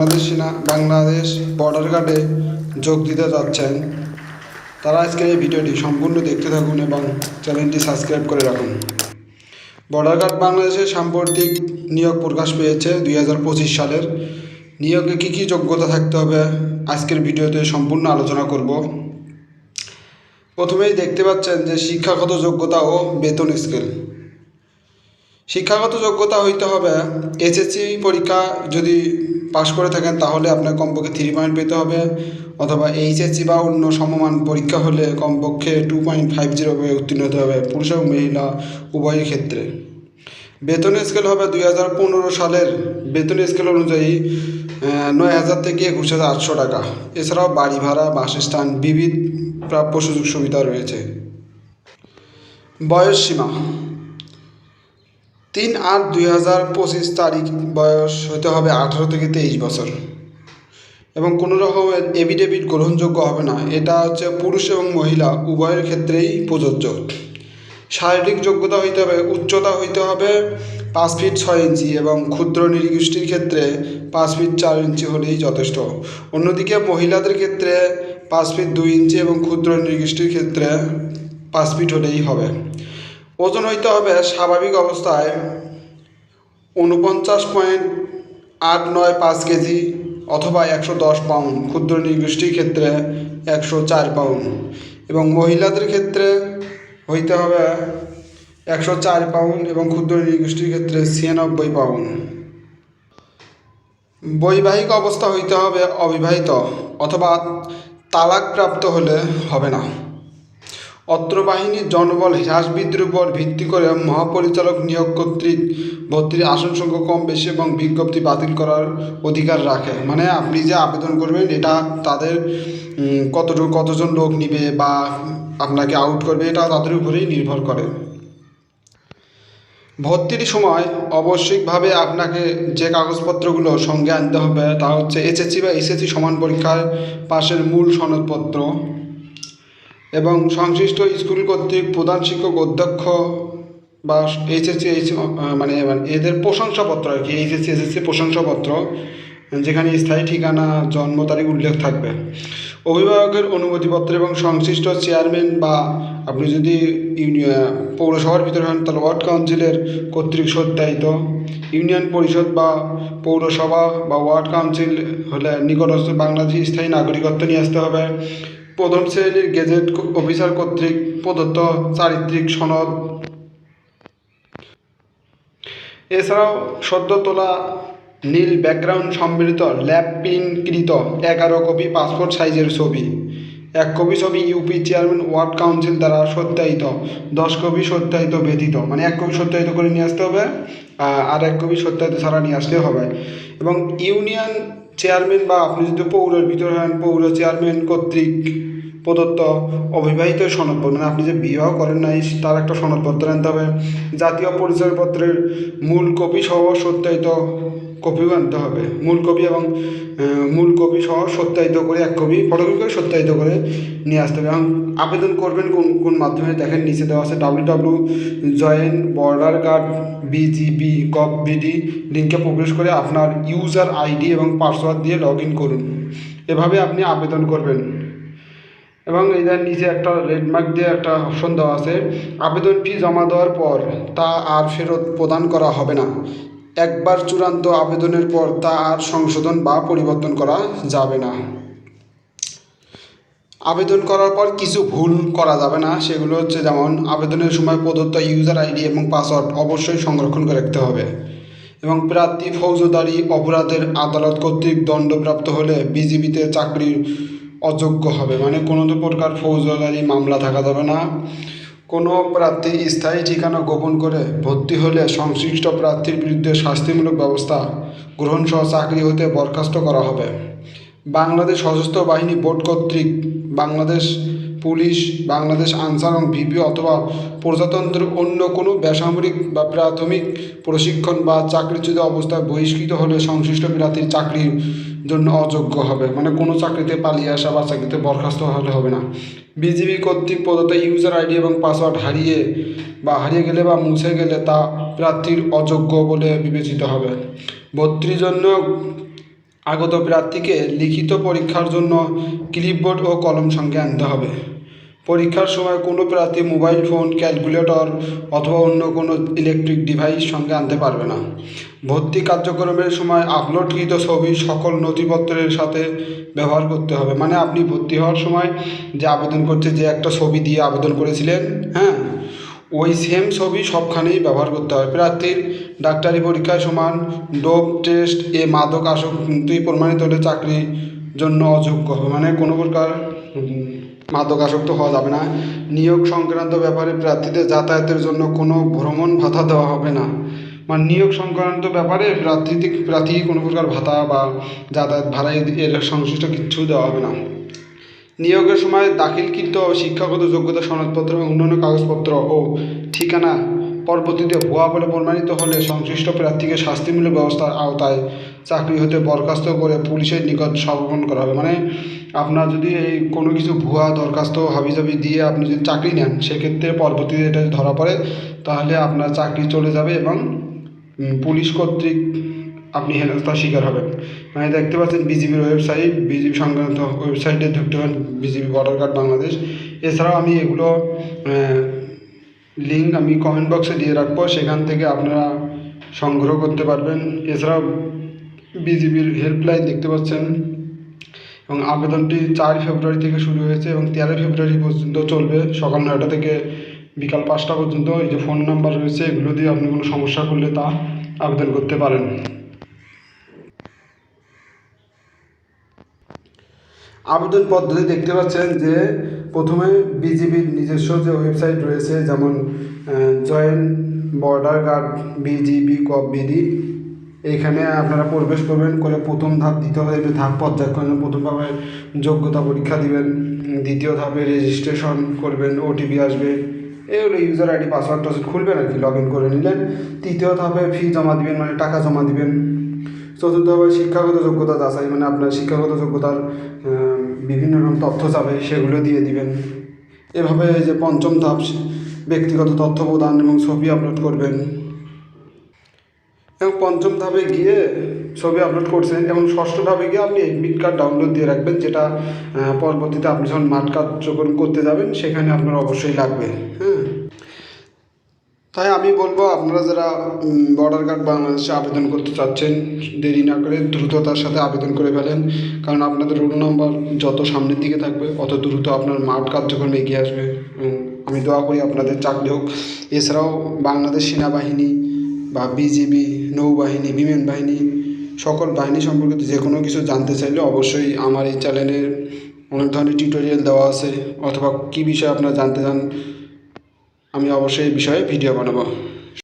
বাংলাদেশ সেনা, বাংলাদেশ বর্ডার গার্ডে যোগ দিতে যাচ্ছেন। তারা আজকের এই ভিডিওটি সম্পূর্ণ দেখতে থাকুন এবং চ্যানেলটি সাবস্ক্রাইব করে রাখুন। বর্ডার গার্ড বাংলাদেশের সাম্প্রতিক নিয়োগ প্রকাশ পেয়েছে দুই হাজার পঁচিশ সালের। নিয়োগে কী কী যোগ্যতা থাকতে হবে আজকের ভিডিওতে সম্পূর্ণ আলোচনা করব। প্রথমেই দেখতে পাচ্ছেন যে শিক্ষাগত যোগ্যতা ও বেতন স্কেল শিক্ষাগত যোগ্যতা হইতে হবে এসএসসি পরীক্ষা যদি পাশ করে থাকেন, তাহলে আপনার কমপক্ষে থ্রি পয়েন্ট পেতে হবে। অথবা এইচএসসি বা অন্য সমমান পরীক্ষা হলে কমপক্ষে টু পয়েন্ট ফাইভ জিরো উত্তীর্ণ হতে হবে, পুরুষ এবং মহিলা উভয়ের ক্ষেত্রে। বেতন স্কেল হবে দুই হাজার পনেরো সালের। বেতন স্কেল অনুযায়ী নয় হাজার থেকে একুশ হাজার আটশো টাকা। এছাড়াও বাড়ি ভাড়া, বাসস্থান, বিবিধ প্রাপ্য সুযোগ সুবিধা রয়েছে। বয়স সীমা। তিন আট দুই হাজার পঁচিশ তারিখ বয়স হতে হবে আঠারো থেকে তেইশ বছর। এবং কোনো রকমের এভিডেভিট গ্রহণযোগ্য হবে না। এটা হচ্ছে পুরুষ এবং মহিলা, উভয়ের ক্ষেত্রেই প্রযোজ্য। শারীরিক যোগ্যতা হইতে হবে, উচ্চতা হইতে হবে পাঁচ ফিট ছয় ইঞ্চি এবং ক্ষুদ্র নৃগোষ্ঠীর ক্ষেত্রে পাঁচ ফিট চার ইঞ্চি হলেই যথেষ্ট। অন্যদিকে মহিলাদের ক্ষেত্রে পাঁচ ফিট দুই ইঞ্চি এবং ক্ষুদ্র নৃগোষ্ঠীর ক্ষেত্রে পাঁচ ফিট হলেই হবে। ওজন হইতে হবে স্বাভাবিক অবস্থায় উনপঞ্চাশ পয়েন্ট আট নয় পাঁচ কেজি অথবা একশো দশ পাউন্ড। ক্ষুদ্র নৃগোষ্ঠীর ক্ষেত্রে একশো চার পাউন্ড। এবং মহিলাদের ক্ষেত্রে হইতে হবে একশো চার পাউন্ড এবং ক্ষুদ্র নৃগোষ্ঠীর ক্ষেত্রে ছিয়ানব্বই পাউন্ড। বৈবাহিক অবস্থা হইতে হবে অবিবাহিত অথবা তালাকপ্রাপ্ত হলে হবে না। অত্র বাহিনীর জনবল হ্রাস বৃদ্ধির উপর ভিত্তি করে মহাপরিচালক নিয়োগ কর্তৃক ভর্তির আসন সংখ্যা কম বেশি এবং বিজ্ঞপ্তি বাতিল করার অধিকার রাখে। মানে আপনি যে আবেদন করবেন, এটা তাদের কতটুকু কতজন লোক নিবে বা আপনাকে আউট করবে, এটা তাদের উপরেই নির্ভর করে। ভর্তির সময় আবশ্যিকভাবে আপনাকে যে কাগজপত্রগুলো সঙ্গে আনতে হবে, তা হচ্ছে এসএসসি বা এসএসসি সমান পরীক্ষার পাশের মূল সনদপত্র। এবং সংশ্লিষ্ট স্কুল কর্তৃক প্রধান শিক্ষক অধ্যক্ষ বা এইচএসসি এইচ মানে মানে এদের প্রশংসাপত্র আর কি এইচএসসি এসএসসি প্রশংসাপত্র, যেখানে স্থায়ী ঠিকানা, জন্ম তারিখ উল্লেখ থাকবে। অভিভাবকের অনুমতিপত্র এবং সংশ্লিষ্ট চেয়ারম্যান বা আপনি যদি পৌরসভার ভিতরে হন, তাহলে ওয়ার্ড কাউন্সিলের কর্তৃক সত্যায়িত। ইউনিয়ন পরিষদ বা পৌরসভা বা ওয়ার্ড কাউন্সিল হলে নিকটস্থ বাংলাদেশি স্থায়ী নাগরিকত্ব নিয়ে আসতে হবে। প্রথম শ্রেণির গেজেট অফিসার কর্তৃক প্রদত্ত চারিত্রিক সনদ। এছাড়াও সদ্য তোলা নীল ব্যাকগ্রাউন্ড সম্মিলিত ল্যাব প্রিন্টকৃত এগারো কপি পাসপোর্ট সাইজের ছবি। এক কপি ছবি ইউপি চেয়ারম্যান ওয়ার্ড কাউন্সিল দ্বারা সত্যায়িত, দশ কপি সত্যায়িত ব্যতীত। মানে এক কপি সত্যায়িত করে নিয়ে আসতে হবে, আর এক কপি সত্যায়িত ছাড়া নিয়ে আসতে হবে। এবং ইউনিয়ন চেয়ারম্যান বা আপনি যদি পৌরের ভিতরে হন, পৌর চেয়ারম্যান কর্তৃক প্রদত্ত অবিবাহিত সনদপত্র মানে আপনি যে বিবাহ করেন নাই, তার একটা সনদপত্র আনতে হবে। জাতীয় পরিচয়পত্রের মূল কপি সহ সত্যায়িত কপিও আনতে হবে। মূল কপি এবং মূল কপি সহ সত্যায়িত করে এক কপি, ফটোকপি করে সত্যায়িত করে নিয়ে আসতে হবে। এবং আবেদন করবেন কোন কোন মাধ্যমে দেখেন, নিচে দেওয়া আছে W W join border guard BGB gov BD লিঙ্কে প্রবেশ করে আপনার ইউজার আইডি এবং পাসওয়ার্ড দিয়ে লগ ইন করুন। এভাবে আপনি আবেদন করবেন। এবং এদের নিচে একটা রেড মার্ক দিয়ে একটা অপশন দেওয়া আছে, আবেদন ফি জমা দেওয়ার পর তা আর ফেরত প্রদান করা হবে না। একবার চূড়ান্ত আবেদনের পর তা আর সংশোধন বা পরিবর্তন করা যাবে না। আবেদন করার পর কিছু ভুল করা যাবে না। সেগুলো হচ্ছে যেমন আবেদনের সময় প্রদত্ত ইউজার আইডি এবং পাসওয়ার্ড অবশ্যই সংরক্ষণ করে রাখতে হবে এবং প্রার্থী, ফৌজদারি, অপরাধের আদালত কর্তৃক দণ্ডপ্রাপ্ত হলে বিজিবিতে চাকরির অযোগ্য হবে। মানে কোনো প্রকার ফৌজদারি মামলা থাকা যাবে না। কোনো প্রার্থী স্থায়ী ঠিকানা গোপন করে ভর্তি হলে সংশ্লিষ্ট প্রার্থীর বিরুদ্ধে শাস্তিমূলক ব্যবস্থা গ্রহণ সহ চাকরি হতে বরখাস্ত করা হবে। বাংলাদেশ সশস্ত্র বাহিনী বোর্ড কর্তৃক বাংলাদেশ পুলিশ, বাংলাদেশ আনসার এবং ভিপি অথবা প্রজাতন্ত্রের অন্য কোনো বেসামরিক বা প্রাথমিক প্রশিক্ষণ বা চাকরিচ্যুত অবস্থায় বহিষ্কৃত হলে সংশ্লিষ্ট প্রার্থীর চাকরির জন্য অযোগ্য হবে। মানে কোনো চাকরিতে পালিয়ে আসা বা চাকরিতে বরখাস্ত হলে হবে না। বিজিবি কর্তৃক প্রদত্ত ইউজার আইডি এবং পাসওয়ার্ড হারিয়ে বা হারিয়ে গেলে বা মুছে গেলে তা প্রার্থীর অযোগ্য বলে বিবেচিত হবে। বত্রিশ জন্য আগত প্রার্থীকে লিখিত পরীক্ষার জন্য ক্লিপবোর্ড ও কলম সঙ্গে আনতে হবে। পরীক্ষার সময় কোনো প্রার্থী মোবাইল ফোন, ক্যালকুলেটর অথবা অন্য কোনো ইলেকট্রিক ডিভাইস সঙ্গে আনতে পারবে না। ভর্তি কার্যক্রমের সময় আপলোডকৃত ছবি সকল নথিপত্রের সাথে ব্যবহার করতে হবে। মানে আপনি ভর্তি হওয়ার সময় যে আবেদন করছে, যে একটা ছবি দিয়ে আবেদন করেছিলেন হ্যাঁ ওই সেম ছবি সবখানেই ব্যবহার করতে হবে। প্রার্থীর ডাক্তারি পরীক্ষায় সমান ডোপ টেস্ট, এ মাদক আসক্তি প্রমাণিত হলে চাকরির জন্য অযোগ্য হবে। মানে কোনো প্রকার উম, মাদক আসক্ত হওয়া যাবে না। নিয়োগ সংক্রান্ত ব্যাপারে প্রার্থীদের যাতায়াতের জন্য কোনো ভ্রমণ ভাতা দেওয়া হবে না। মানে নিয়োগ সংক্রান্ত ব্যাপারে প্রার্থী প্রার্থী কোনো প্রকার ভাতা বা যাতায়াত ভাড়া এর সংশ্লিষ্ট কিচ্ছু দেওয়া হবে না। নিয়োগের সময় দাখিলকৃত শিক্ষাগত যোগ্যতা সনদপত্র এবং অন্যান্য কাগজপত্র ও ঠিকানা পরবর্তীতে ভুয়া বলে প্রমাণিত হলে সংশ্লিষ্ট প্রার্থীকে শাস্তিমূলক ব্যবস্থার আওতায় চাকরি হতে বরখাস্ত করে পুলিশের নিকট সমর্পণ করা হবে। মানে আপনার যদি এই কোনো কিছু ভুয়া, দরখাস্ত, হাবিজাবি দিয়ে আপনি যদি চাকরি নেন, সেক্ষেত্রে পরবর্তীতে এটা ধরা পড়ে, তাহলে আপনার চাকরি চলে যাবে এবং পুলিশ কর্তৃক আপনি হেনস্থার শিকার হবেন। মানে দেখতে পাচ্ছেন বিজিবির ওয়েবসাইট, বিজিবি সংক্রান্ত ওয়েবসাইটে ঢুকতে পারেন বিজিবি বর্ডার গার্ড বাংলাদেশ। এছাড়াও আমি এগুলো লিঙ্ক আমি কমেন্ট বক্সে দিয়ে রাখব, সেখান থেকে আপনারা সংগ্রহ করতে পারবেন। এছাড়াও বিজিবির হেল্পলাইন দেখতে পাচ্ছেন। এবং আবেদনটি চার ফেব্রুয়ারি থেকে শুরু হয়েছে এবং তেরো ফেব্রুয়ারি পর্যন্ত চলবে। সকাল নয়টা থেকে বিকাল পাঁচটা পর্যন্ত এই যে ফোন নাম্বার রয়েছে, এগুলো দিয়ে আপনি কোনো সমস্যা করলে তা আবেদন করতে পারেন। আবেদন পদ্ধতি দেখতে পাচ্ছেন যে প্রথমে বিজিবির নিজস্ব যে ওয়েবসাইট রয়েছে, যেমন জয়েন্ট বর্ডার গার্ড, বিজিবি, কপ বিডি এইখানে আপনারা প্রবেশ করবেন, করে প্রথম ধাপ দ্বিতীয় ধাপে ধাপ পর্যায়ক্রমে প্রথম ধাপে যোগ্যতা পরীক্ষা দিবেন, দ্বিতীয় ধাপে রেজিস্ট্রেশন করবেন ওটিপি আসবে এই হলো ইউজার আইডি পাসওয়ার্ড টাসওয়ার্ড খুলবেন আর কি লগ ইন করে নিলেন, তৃতীয় ধাপে ফি জমা দিবেন মানে টাকা জমা দিবেন, চতুর্থ হবে শিক্ষাগত যোগ্যতা যাচাই মানে আপনার শিক্ষাগত যোগ্যতার বিভিন্ন রকম তথ্য চাবে সেগুলো দিয়ে দিবেন। এভাবে যে পঞ্চম ধাপ, ব্যক্তিগত তথ্য প্রদান এবং ছবি আপলোড করবেন। এবং পঞ্চম ধাপে গিয়ে ছবি আপলোড করছেন এবং ষষ্ঠ ধাপে গিয়ে আপনি এডমিট কার্ড ডাউনলোড দিয়ে রাখবেন, যেটা পরবর্তীতে আপনি যখন মাঠ কার্যক্রম করতে যাবেন, সেখানে আপনার অবশ্যই লাগবে হ্যাঁ? তাই আমি বলব, আপনারা যারা বর্ডার গার্ড বাংলাদেশে আবেদন করতে চাচ্ছেন, দেরি না করে দ্রুততার সাথে আবেদন করে ফেলেন। কারণ আপনাদের রোল নম্বর যত সামনের দিকে থাকবে, অত দ্রুত আপনার মাঠ কার্যক্রমে এগিয়ে আসবে। আমি দোয়া করি আপনাদের চাকরি হোক। এছাড়াও বাংলাদেশ সেনাবাহিনী বা বিজিবি নৌবাহিনী, বিমান বাহিনী, সকল বাহিনী সম্পর্কিত যে কোনো কিছু জানতে চাইলে অবশ্যই আমার এই চ্যানেলের অনেক ধরনের টিউটোরিয়াল দেওয়া আছে। অথবা কী বিষয়ে আপনারা জানতে চান আমি অবশ্যই এই বিষয়ে ভিডিও বানাবো।